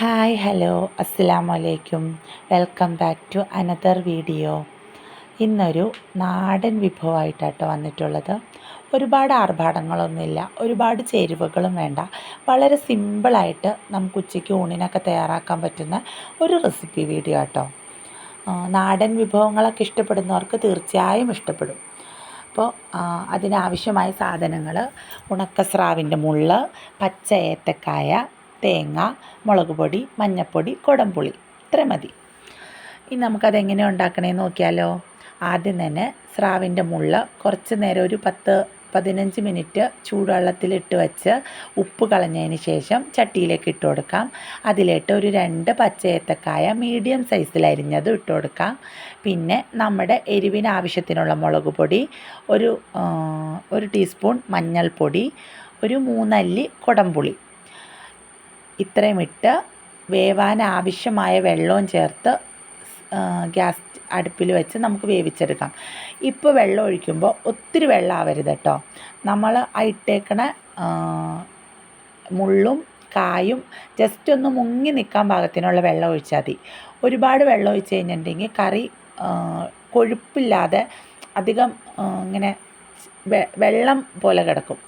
Hi hello അസ്സലാമലൈക്കും. Welcome back to another video. ഇന്നൊരു നാടൻ വിഭവമായിട്ടാട്ടോ വന്നിട്ടുള്ളത്. ഒരുപാട് ആർഭാടങ്ങളൊന്നുമില്ല ഒരുപാട് ചേരുവകളും വേണ്ട. വളരെ സിമ്പിളായിട്ട് നമുക്ക് ഉച്ചയ്ക്ക് ഊണിനൊക്കെ തയ്യാറാക്കാൻ പറ്റുന്ന ഒരു റെസിപ്പി വീഡിയോ ആട്ടോ. നാടൻ വിഭവങ്ങളൊക്കെ ഇഷ്ടപ്പെടുന്നവർക്ക് തീർച്ചയായും ഇഷ്ടപ്പെടും. അപ്പോൾ അതിനാവശ്യമായ സാധനങ്ങൾ ഉണക്കസ്രാവിന്റെ മുള്ള് പച്ച ഏത്തക്കായ തേങ്ങ മുളക് പൊടി മഞ്ഞൾപ്പൊടി കുടംപുളി. ഇത്ര മതി. ഇനി നമുക്കതെങ്ങനെ ഉണ്ടാക്കണേന്ന് നോക്കിയാലോ. ആദ്യം തന്നെ സ്രാവിന്റെ മുള്ള കുറച്ച് നേരം ഒരു പത്ത് പതിനഞ്ച് മിനിറ്റ് ചൂടുവെള്ളത്തിലിട്ട് വെച്ച് ഉപ്പ് കളഞ്ഞതിന് ശേഷം ചട്ടിയിലേക്ക് ഇട്ട് കൊടുക്കാം. അതിലേട്ട് ഒരു രണ്ട് പച്ചയേത്തക്കായ മീഡിയം സൈസിൽ അരിഞ്ഞത് ഇട്ട് കൊടുക്കാം. പിന്നെ നമ്മുടെ എരിവിന് ആവശ്യത്തിനുള്ള മുളക് പൊടി ഒരു ഒരു ടീസ്പൂൺ മഞ്ഞൾപ്പൊടി ഒരു മൂന്നല്ലി കുടംപുളി. ഇത്രയും ഇട്ട് വേവാൻ ആവശ്യമായ വെള്ളവും ചേർത്ത് ഗ്യാസ് അടുപ്പിൽ വെച്ച് നമുക്ക് വേവിച്ചെടുക്കാം. ഇപ്പോൾ വെള്ളം ഒഴിക്കുമ്പോൾ ഒത്തിരി വെള്ളം ആവരുത് കേട്ടോ. നമ്മൾ ആ ഇട്ടേക്കണ മുള്ളും കായും ജസ്റ്റ് ഒന്ന് മുങ്ങി നിൽക്കാൻ പാകത്തിനുള്ള വെള്ളം ഒഴിച്ചാൽ മതി. ഒരുപാട് വെള്ളം ഒഴിച്ച് കഴിഞ്ഞിട്ടുണ്ടെങ്കിൽ കറി കൊഴുപ്പില്ലാതെ അധികം ഇങ്ങനെ വെള്ളം പോലെ കിടക്കും.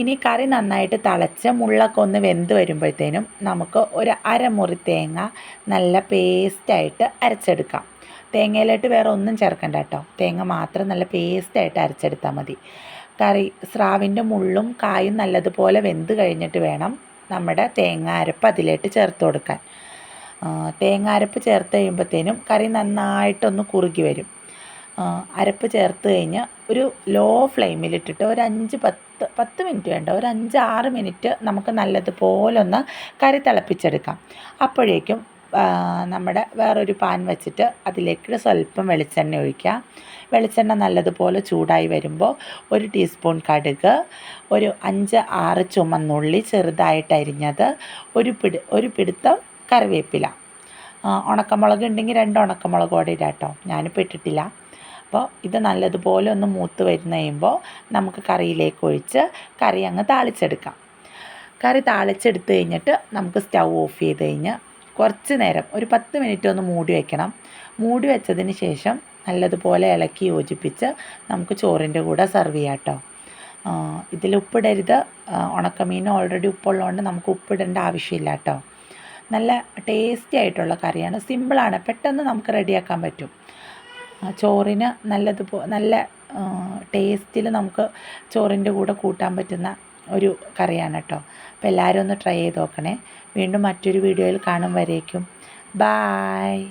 ഇനി കറി നന്നായിട്ട് തിളച്ച് മുള്ളൊക്കെ ഒന്ന് വെന്ത് വരുമ്പോഴത്തേനും നമുക്ക് ഒരു അരമുറി തേങ്ങ നല്ല പേസ്റ്റായിട്ട് അരച്ചെടുക്കാം. തേങ്ങയിലോട്ട് വേറെ ഒന്നും ചേർക്കണ്ട കേട്ടോ. തേങ്ങ മാത്രം നല്ല പേസ്റ്റായിട്ട് അരച്ചെടുത്താൽ മതി. കറി സ്രാവിന്റെ മുള്ളും കായും നല്ലതുപോലെ വെന്ത് കഴിഞ്ഞിട്ട് വേണം നമ്മുടെ തേങ്ങ അരപ്പ് അതിലേക്ക് ചേർത്ത് കൊടുക്കാൻ. തേങ്ങ അരപ്പ് ചേർത്ത് കഴിയുമ്പോഴത്തേനും കറി നന്നായിട്ടൊന്ന് കുറുകി വരും. അരപ്പ് ചേർത്ത് കഴിഞ്ഞ് ഒരു ലോ ഫ്ലെയിമിലിട്ടിട്ട് ഒരു അഞ്ച് പത്ത് പത്ത് മിനിറ്റ് വേണ്ട. ഒരു അഞ്ച് ആറ് മിനിറ്റ് നമുക്ക് നല്ലതുപോലെ ഒന്ന് കറി തിളപ്പിച്ചെടുക്കാം. അപ്പോഴേക്കും നമ്മുടെ വേറൊരു പാൻ വെച്ചിട്ട് അതിലേക്ക് സ്വല്പം വെളിച്ചെണ്ണ ഒഴിക്കുക. വെളിച്ചെണ്ണ നല്ലതുപോലെ ചൂടായി വരുമ്പോൾ ഒരു ടീസ്പൂൺ കടുക് ഒരു അഞ്ച് ആറ് ചുമന്നുള്ളി ചെറുതായിട്ട് അരിഞ്ഞത് ഒരു പിടി ഒരു പിടുത്തം കറിവേപ്പില. ഉണക്കമുളക് ഉണ്ടെങ്കിൽ രണ്ട് ഉണക്കമുളക് കൂടെ ഇടാം കേട്ടോ ഞാനിപ്പോൾ ഇട്ടിട്ടില്ല. അപ്പോൾ ഇത് നല്ലതുപോലെ ഒന്ന് മൂത്ത് വരുന്ന കഴിയുമ്പോൾ നമുക്ക് കറിയിലേക്ക് ഒഴിച്ച് കറി അങ്ങ് താളിച്ചെടുക്കാം. കറി താളിച്ചെടുത്ത് കഴിഞ്ഞിട്ട് നമുക്ക് സ്റ്റൗ ഓഫ് ചെയ്ത് കഴിഞ്ഞ് കുറച്ച് നേരം ഒരു പത്ത് മിനിറ്റ് ഒന്ന് മൂടി വയ്ക്കണം മൂടി വെച്ചതിന് ശേഷം നല്ലതുപോലെ ഇളക്കി യോജിപ്പിച്ച് നമുക്ക് ചോറിന്റെ കൂടെ സെർവ് ചെയ്യാം കേട്ടോ. ഇതിൽ ഉപ്പിടരുത്. ഉണക്കമീൻ ഓൾറെഡി ഉപ്പുള്ളതുകൊണ്ട് നമുക്ക് ഉപ്പിടേണ്ട ആവശ്യമില്ല കേട്ടോ. നല്ല ടേസ്റ്റി ആയിട്ടുള്ള കറിയാണ്. സിമ്പിളാണ്. പെട്ടെന്ന് നമുക്ക് റെഡിയാക്കാൻ പറ്റും. ചോറിന് നല്ലതുപോ നല്ല ടേസ്റ്റിൽ നമുക്ക് ചോറിന്റെ കൂടെ കൂട്ടാൻ പറ്റുന്ന ഒരു കറിയാണ് കേട്ടോ അപ്പോൾ എല്ലാവരും ഒന്ന് ട്രൈ ചെയ്ത് നോക്കണേ. വീണ്ടും മറ്റൊരു വീഡിയോയിൽ കാണും വരേക്കും. ബായ്.